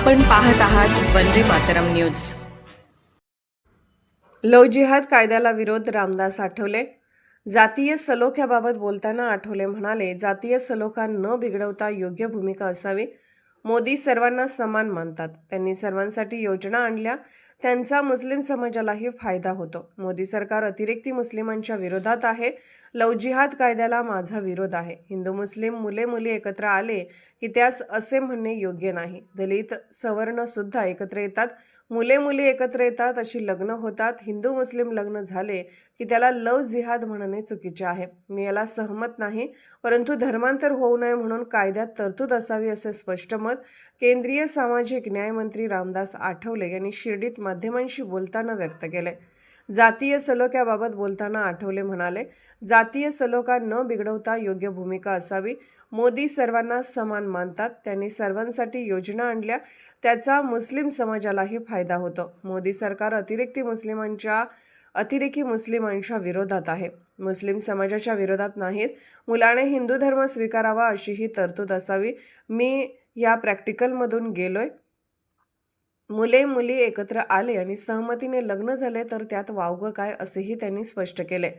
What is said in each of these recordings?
आपण पाहत आहात वंदे मातरम न्यूज. लव जिहाद कायद्याला विरोध रामदास आठवले. जातीय सलोख्याबाबत बोलताना आठवले म्हणाले जातीय सलोखा न बिघडवता योग्य भूमिका असावी. मोदी सर्वांना समान मानतात. त्यांनी सर्वांसाठी योजना आणल्या. त्यांचा मुस्लिम समाजालाही फायदा होतो. मोदी सरकार अतिरेक्ती मुस्लिमांच्या विरोधात आहे. लव जिहाद कायद्याला माझा विरोध आहे. हिंदू मुस्लिम मुले मुली एकत्र आले की त्यास असे म्हणणे योग्य नाही. दलित सवर्ण सुद्धा एकत्र येतात. मुले मुली एकत्र येतात अशी लग्न होतात. हिंदू मुस्लिम लग्न झाले की त्याला लव जिहाद म्हणणे चुकीचे आहे. मी याला सहमत नाही परंतु धर्मांतर होऊ नये म्हणून कायद्यात तरतूद असावी असे स्पष्ट मत केंद्रीय सामाजिक न्यायमंत्री रामदास आठवले यांनी शिर्डीत माध्यमांशी बोलताना व्यक्त केले. जातीय सलोख्याबाबत बोलताना आठवले म्हणाले जातीय सलोखा न बिघडवता योग्य भूमिका असावी. मोदी सर्वांना समान मानतात. त्यांनी सर्वांसाठी योजना आणल्या. त्याचा मुस्लिम समाजालाही फायदा होतो. मोदी सरकार अतिरेक्ती मुस्लिमांच्या अतिरेकी मुस्लिमांच्या विरोधात आहे. मुस्लिम समाजाच्या विरोधात नाहीत. मुलाने हिंदू धर्म स्वीकारावा अशी ही तरतूद असावी. मी या प्रॅक्टिकलमधून गेलोय. मुले मुली एकत्र आले आणि सहमतीने लग्न झाले तर त्यात वावगं काय असेही त्यांनी स्पष्ट केले.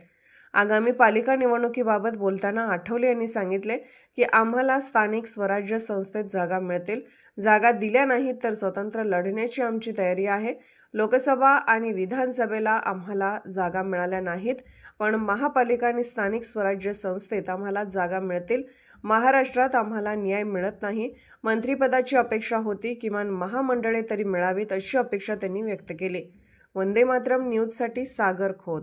आगामी पालिका निवडणुकीबाबत बोलताना आठवले यांनी सांगितले की आम्हाला स्थानिक स्वराज्य संस्थेत जागा मिळतील. जागा दिल्या नाहीत तर स्वतंत्र लढण्याची आमची तयारी आहे. लोकसभा आणि विधानसभेला आम्हाला जागा मिळाल्या नाहीत. पण महापालिका आणि स्थानिक स्वराज्य संस्थेत आम्हाला जागा मिळतील. महाराष्ट्रात आम्हाला न्याय मिळत नाही. मंत्रिपदाची अपेक्षा होती किमान महामंडळे तरी मिळावीत अशी अपेक्षा त्यांनी व्यक्त केली. वंदे मातरम न्यूजसाठी सागर खोत.